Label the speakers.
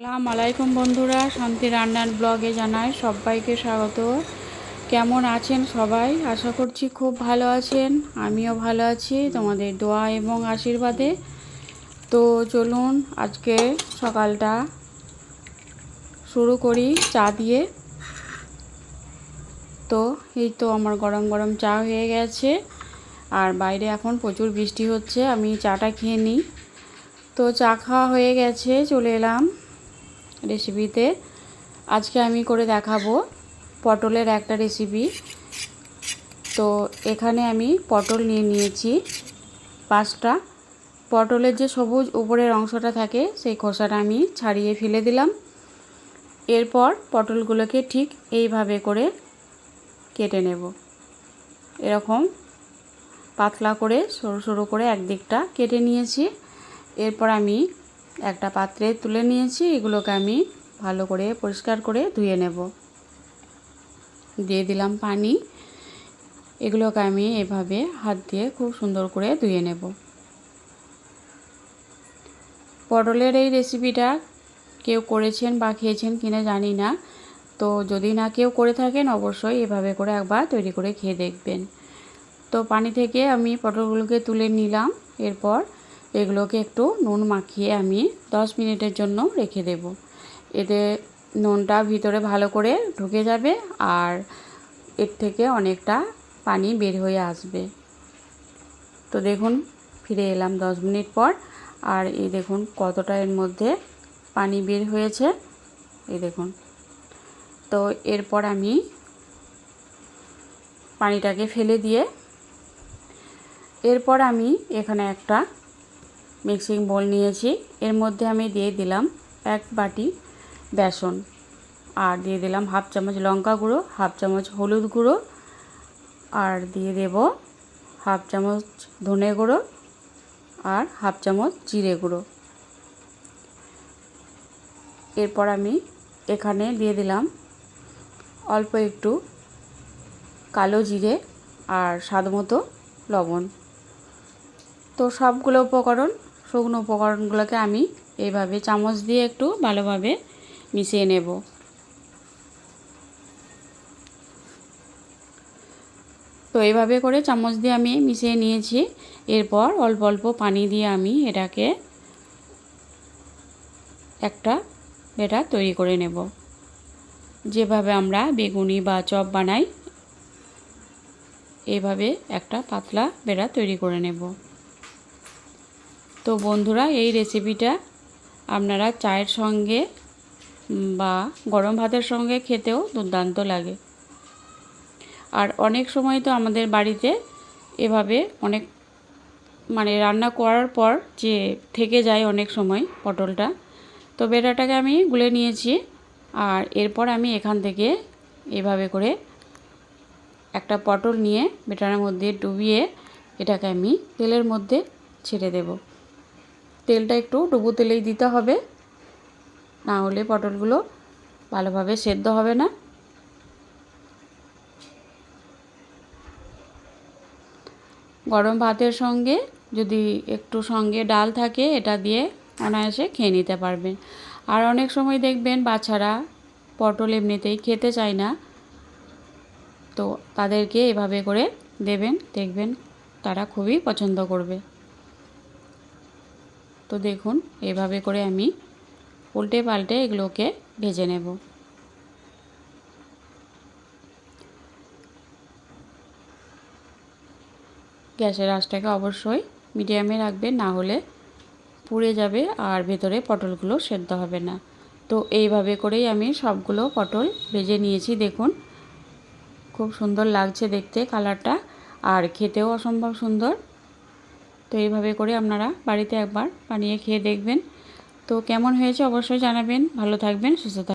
Speaker 1: আসসালামু আলাইকুম বন্ধুরা, শান্তি রান্নার ব্লগে জানাই সবাইকে স্বাগত। কেমন আছেন সবাই? আশা করছি খুব ভালো আছেন, আমিও ভালো আছি, তোমাদের দোয়া এবং আশীর্বাদে। তো চলুন আজকে সকালটা শুরু করি চা দিয়ে। তো এই তো আমার গরম গরম চা হয়ে গেছে, আর বাইরে এখন প্রচুর বৃষ্টি হচ্ছে, আমি চাটা খেয়ে নিই। তো চা খাওয়া হয়ে গেছে, চলে এলাম। রেসিপিতে আজকে আমি করে দেখাবো পটলের একটা রেসিপি তো এখানে আমি পটল নিয়ে নিয়েছি পাঁচটা। পটলের যে সবুজ উপরের অংশটা থাকে, সেই খোসাটা আমি ছাড়িয়ে ফেলে দিলাম। এরপর পটলগুলোকে ঠিক এইভাবে করে কেটে নেব। এরকম পাতলা করে সরু সরু করে একদিকটা কেটে নিয়েছি। এরপর আমি একটা পাত্রে তুলে নিয়েছি, এগুলোকে আমি ভালো করে পরিষ্কার করে ধুয়ে নেব। দিয়ে দিলাম পানি। এগুলোকে আমি এভাবে হাত দিয়ে খুব সুন্দর করে ধুয়ে নেব। পটলের এই রেসিপিটা কেউ করেছেন বা খেয়েছেন কিনা জানি না। তো যদি না কেউ করে থাকেন, অবশ্যই এভাবে করে একবার তৈরি করে খেয়ে দেখবেন। তো পানি থেকে আমি পটলগুলোকে তুলে নিলাম। এরপর এগুলোকে একটু নুন মাখিয়ে আমি দশ মিনিটের জন্য রেখে দেব। এতে নুনটা ভিতরে ভালো করে ঢুকে যাবে আর এর থেকে অনেকটা পানি বের হয়ে আসবে। তো দেখুন, ফিরে এলাম দশ মিনিট পর। আর এই দেখুন কতটা এর মধ্যে পানি বের হয়েছে। এই দেখুন। তো এরপর আমি পানিটাকে ফেলে দিয়ে এরপর আমি এখানে একটা মিক্সিং বোল নিয়েছি। এর মধ্যে আমি দিয়ে দিলাম এক বাটি বেসন আর দিয়ে দিলাম হাফ চামচ লঙ্কা গুঁড়ো, হাফ চামচ হলুদ গুঁড়ো আর দিয়ে দেব হাফ চামচ ধনে গুঁড়ো আর হাফ চামচ জিরে গুঁড়ো। এরপর আমি এখানে দিয়ে দিলাম অল্প একটু কালো জিরে আর স্বাদ মতো লবণ। তো সবগুলো উপকরণ শুকনো উপকরণগুলোকে আমি এইভাবে চামচ দিয়ে একটু ভালোভাবে মিশিয়ে নেব। তো এইভাবে করে চামচ দিয়ে আমি মিশিয়ে নিয়েছি। এরপর অল্প অল্প পানি দিয়ে আমি এটাকে একটা বেটা তৈরি করে নেব। যেভাবে আমরা বেগুনি বা চপ বানাই এভাবে একটা পাতলা বেড়া তৈরি করে নেব। তো বন্ধুরা, এই রেসিপিটা আপনারা চায়ের সঙ্গে বা গরম ভাতের সঙ্গে খেতেও দুর্দান্ত লাগে। আর অনেক সময় তো আমাদের বাড়িতে এভাবে অনেক মানে রান্না করার পর যে থেকে যায় অনেক সময় পটলটা, তো বেটাটাকে আমি গুলে নিয়েছি আর এরপর আমি এখান থেকে এভাবে করে একটা পটল নিয়ে বেটারের মধ্যে ডুবিয়ে এটাকে আমি তেলের মধ্যে ছেড়ে দেব। তেলটা একটু ডুবো তেলেই দিতে হবে। না হলে পটলগুলো ভালোভাবে সেদ্ধ হবে না। গরম ভাতের সঙ্গে যদি একটু সঙ্গে ডাল থাকে, এটা দিয়ে অনায়াসে খেয়ে নিতে পারবেন। আর অনেক সময় দেখবেন বাচ্চারা পটল এমনিতেই খেতে চায় না। তো তাদেরকে এভাবে করে দেবেন, দেখবেন তারা খুবই পছন্দ করবে। তো দেখুন, এভাবে করে আমি উল্টে পাল্টে এগুলোকে ভেজে নেব। গ্যাসের আঁচটাকে অবশ্যই মিডিয়ামে রাখবেন, না হলে পুড়ে যাবে আর ভেতরে পটলগুলো সেদ্ধ হবে না। তো এইভাবে করেই আমি সবগুলো পটল ভেজে নিয়েছি, দেখুন। খুব সুন্দর লাগছে দেখতে কালারটা, আর খেতেও অসম্ভব সুন্দর। তো এইভাবে করে আপনারা বাড়িতে একবার বানিয়ে খেয়ে দেখবেন। তো কেমন হয়েছে অবশ্যই জানাবেন। ভালো থাকবেন, সুস্থ থাকবেন।